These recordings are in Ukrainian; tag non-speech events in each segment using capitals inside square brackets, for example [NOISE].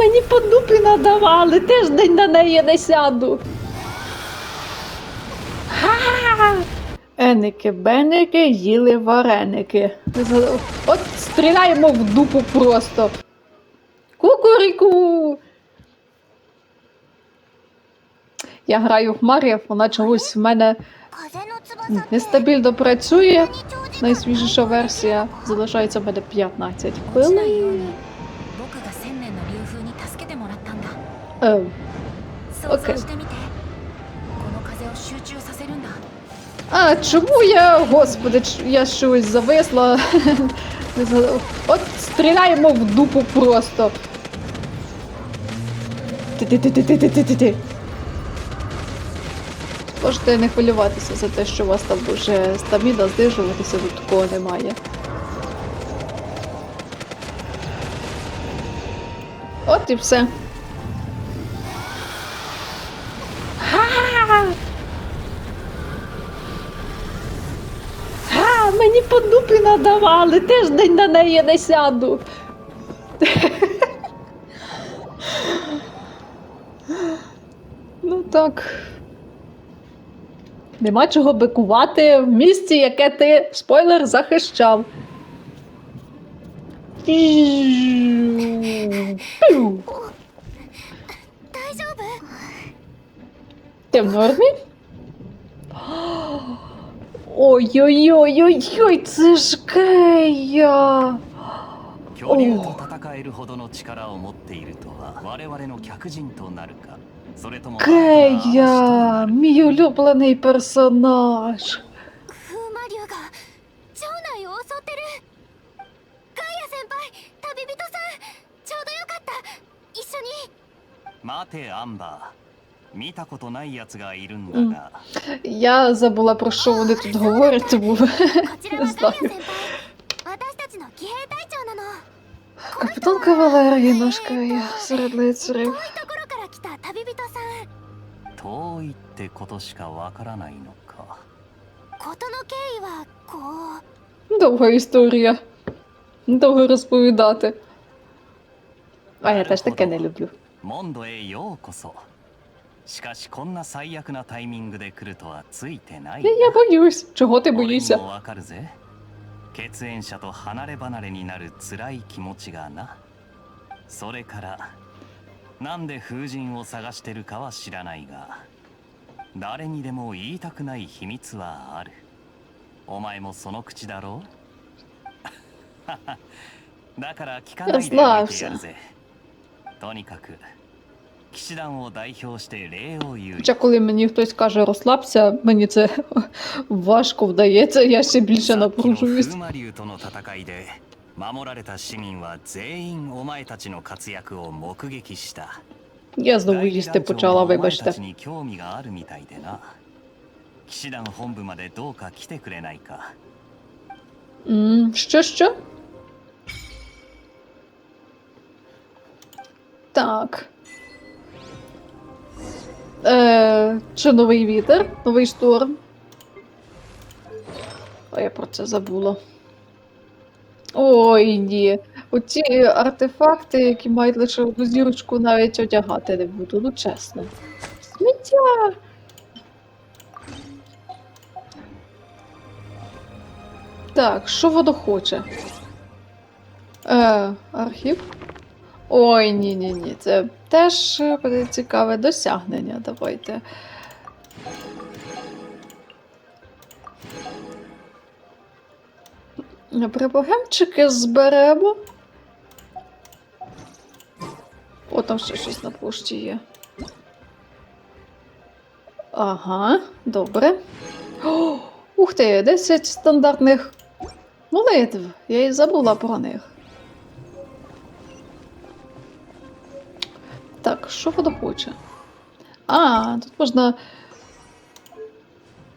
мені по дупі надавали, теж день на неї не сяду. Еники, беники їли вареники. От стріляємо в дупу просто. Кукуріку! Я граю в Мар'я, вона чогось в мене нестабільно працює. Найсвіжіша версія залишається в мене 15 хвилин. А, чому я... Господи, я щось зависла. [LAUGHS] От стріляємо в дупу просто. Ти-ти-ти-ти-ти-ти-ти-ти. Можете не хвилюватися за те, що у вас там вже стаміна здижуватися, тут такого немає. От і все. давали, тиждень на неї не сяду. Ну так. Нема чого бикувати в місті, яке ти спойлер захищав. Ти в нормі? Ой-ой-ой-ой-ой, це ж Кея! 恐竜と戦えるほどの力を持っているとは我々の客人となるかそれとも Кея! Мій улюблений персонаж. 風魔竜が城内を襲ってるガイア先輩旅人さんちょうどよかった一緒に待てアンバー 見たことない奴がいるんだが、 Я забула про що вони тут говорять, тому [LAUGHS] こ[LAUGHS] ちら не はガイア знаю. 先輩私たちの騎兵隊長なの Капітан Кавалерії наш Кея серед лицарів. 遠いところから来た旅人さん遠いってことしかわからないのか事の経緯はこう Довга історія. Довго розповідати. А я теж таке не люблю. モンドへようこそ しかしこんな最悪なタイミングで来るとはついてない Я, я боюсь. Чого ти 俺に боїшся? もわかるぜ血縁者と離れ離れになる辛い気持ちがなそれからなんで風神を探してるかは知らないが誰にでも言いたくない秘密はあるお前もその口だろう[LAUGHS] だから聞かないでおいてやるぜとにかく Хоча коли мені хтось каже розслабся, мені це важко вдається, я ще більше さっきの напружуюсь. 風魔竜との戦いで守られた市民は全員お前たちの活躍を目撃した Я знову їсти почала, お前た вибачте. ちに興味があるみたいでな騎士団本部までどうか来てくれないか М, Що, що? Так. Е, чи новий вітер? Новий шторм? О, я про це забула. Ой, ні. Оці артефакти, які мають лише одну зірочку, навіть одягати не буду, ну чесно. Сміття! Так, що воно хоче? Е, архів? Ой, ні, ні, ні. Це теж е, буде цікаве досягнення. Давайте. Прибогемчики зберемо. О, там ще щось на пошті є. Ага, добре. О, ух ти, 10 стандартних молитв. Я і забула про них. що воно хоче? А, тут можна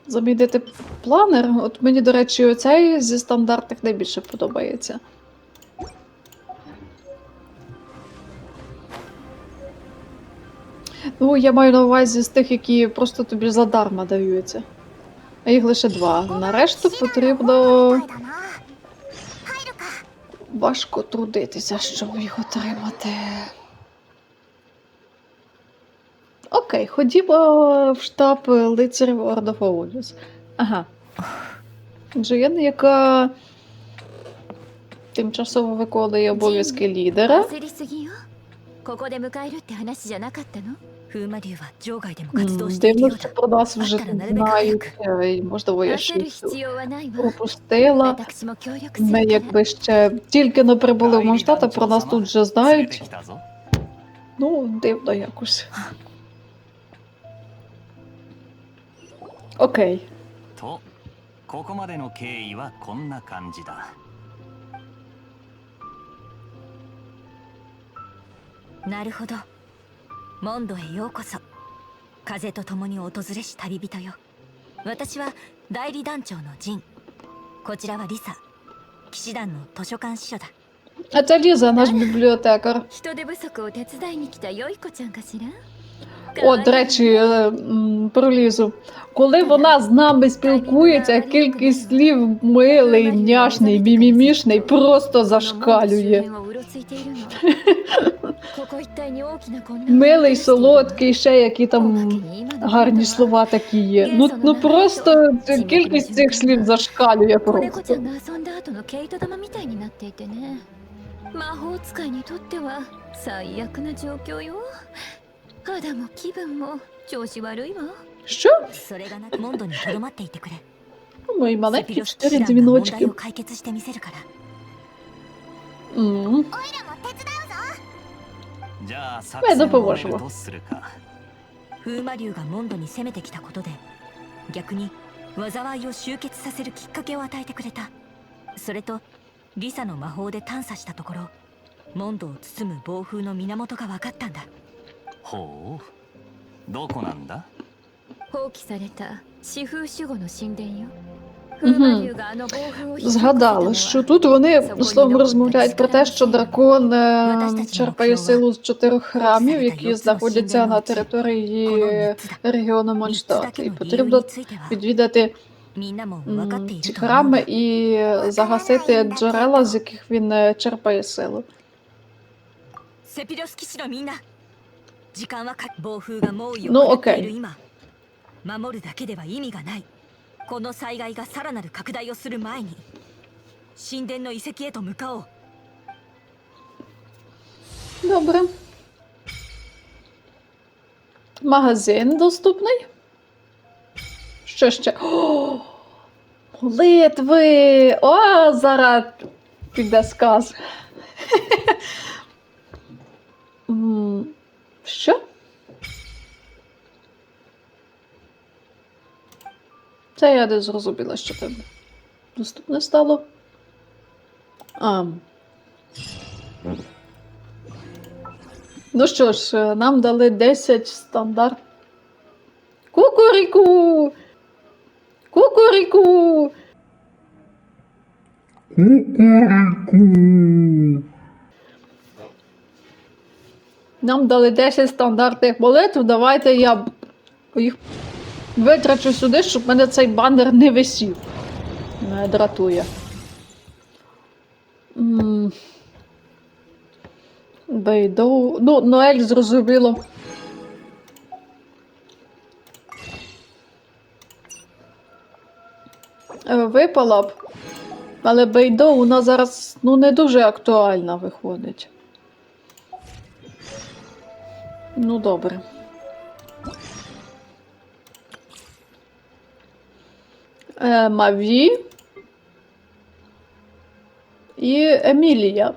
замінити планер. От мені, до речі, оцей зі стандартних найбільше подобається. Ну, я маю на увазі з тих, які просто тобі задарма даються. А їх лише два. Нарешту потрібно. Важко трудитися, щоб їх отримати. Окей, ходімо в штаб лицарів Ордофа Улюс. Ага. Джин, яка тимчасово виконує обов'язки лідера. Дивно, що про нас вже знають, е, можливо, я щось пропустила. Ми якби ще тільки не прибули в Манштат, а про нас тут вже знають. Ну, дивно якось. Окей. とここまでの経緯はこんな感じだなるほどモンドへようこそ風と共に訪れし旅人よ私は代理団長のジンこちらはリサ騎士団の図書館司書だ А це Ліза, наш бібліотекар. 人手 пролізу. Коли вона з нами спілкується, кількість слів милий, няшний, бімімішний просто зашкалює. [LAUGHS] Милий, солодкий, ще які там гарні слова такі є. Ну ну просто кількість цих слів зашкалює просто. ゃんが遊んだ後の毛糸玉みたいになっていてね魔法使いにとっては最悪な状況よ肌も気分も調子悪いわ Що? それがなくモンドにとどまっていてくれ Мої セピ маленькі ロス騎士 чотири 団が問 дзвіночки. 題を解決してみせるから М. じゃあ作まあど戦をこがしょ練るとするか風魔竜がモンドに攻めてきたことで逆に災いを集結させるきっかけを与えてくれたそれとリサの魔法で探査したところモンドを包む暴風の源が分かったんだほう どこなんだ放棄された四風守護の神殿よ Мгм. 風魔竜があの暴風を引き起こせたの Згадали, は що тут вони словом розмовляють про те, що дракон е, черпає силу з чотирьох храмів, які знаходяться на この території 3つだ регіону 3つだ Монштадт. け І の理由 потрібно については відвідати みんなも分かっ м, てい ці ると思う храми і загасити джерела, з яких він е, черпає силу. 時間はか暴風が猛威を Ну, 放っている окей. 今守るだけでは意味がないこの災害がさらなる拡大をする前に神殿の遺跡へと向かおう Добре. Магазин доступний. Що ще? О, молитви! О, зараз піде сказ. Що? Це я не зрозуміла, що там доступне стало. А. Ну що ж, е, нам дали 10 стандарт. Кукуріку! Кукуріку! Нам дали 10 стандартних молитв. Давайте я їх витрачу сюди, щоб мене цей банер не висів. Мене дратує. Бейдоу. Ну, Ноель зрозуміло. Е, Випала б. Але Бейдоу вона зараз ну, не дуже актуальна виходить. Ну, добре. Е, Маві. І Емілія.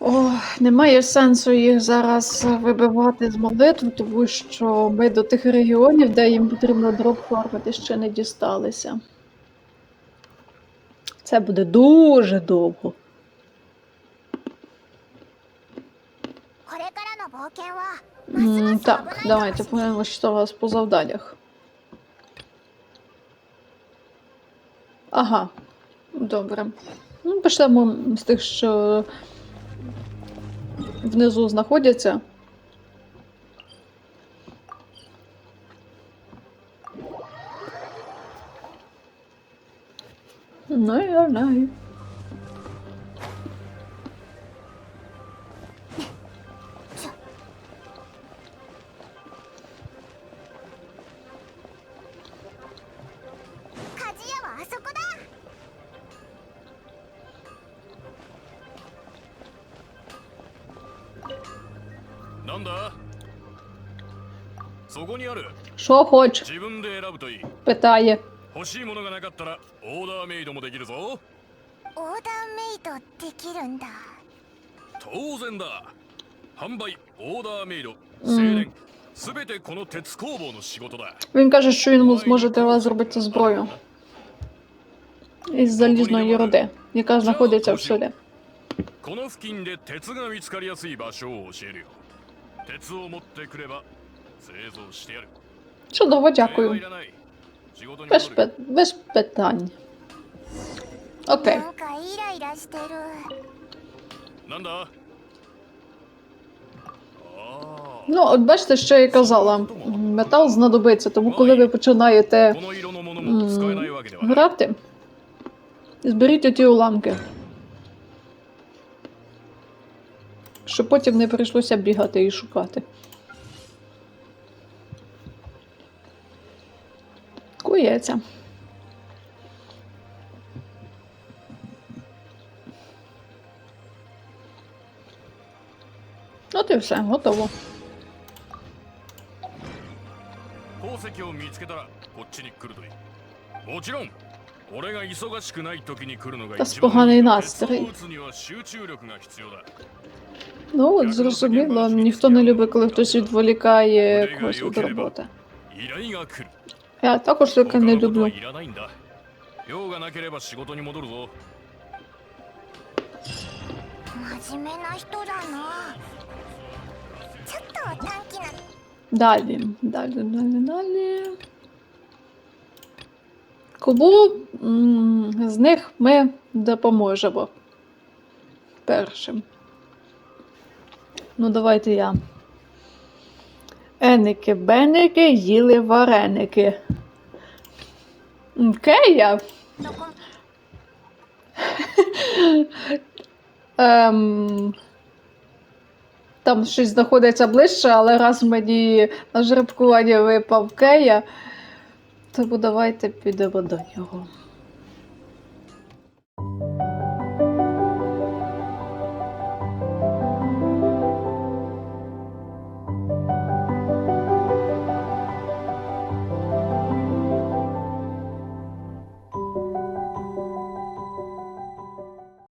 Ох, немає сенсу їх зараз вибивати з молитв, тому що ми до тих регіонів, де їм потрібно дроп фармити, ще не дісталися. Це буде дуже довго. Так, давайте поглянемо, що у вас по завданнях. Ага, добре. Ну, почнемо з тих, що внизу знаходяться. Ну, я знаю. Що хоч? 自分で選ぶといい питає. 欲しいものがなかったらオーダーメイドもできるぞオーダーメイドできるんだ当然だ販売オーダーメイドうん精錬すべてこの鉄工房の仕事だ Він каже, що він зможе для вас зробити зброю із залізної руди, яка знаходиться всюди. この付近で鉄が見つかりやすい場所を教えるよ Чудово, дякую. Без, без питань. Окей. Ну, от бачите, що я казала. Метал знадобиться, тому коли ви починаєте м грати, зберіть оті уламки. Щоб потім не прийшлося бігати і шукати. Кується. От і все, готово. Та з поганий настрій. Ну от зрозуміло, ніхто не любить, коли хтось відволікає когось від роботи. Я також таке не люблю. Далі, далі, далі, далі. Кому з них ми допоможемо? Першим. Ну, давайте я. Еники, беники, їли вареники. Кея. Ем, там щось знаходиться ближче, але раз мені на жеребкування випав Кея, тому давайте підемо до нього.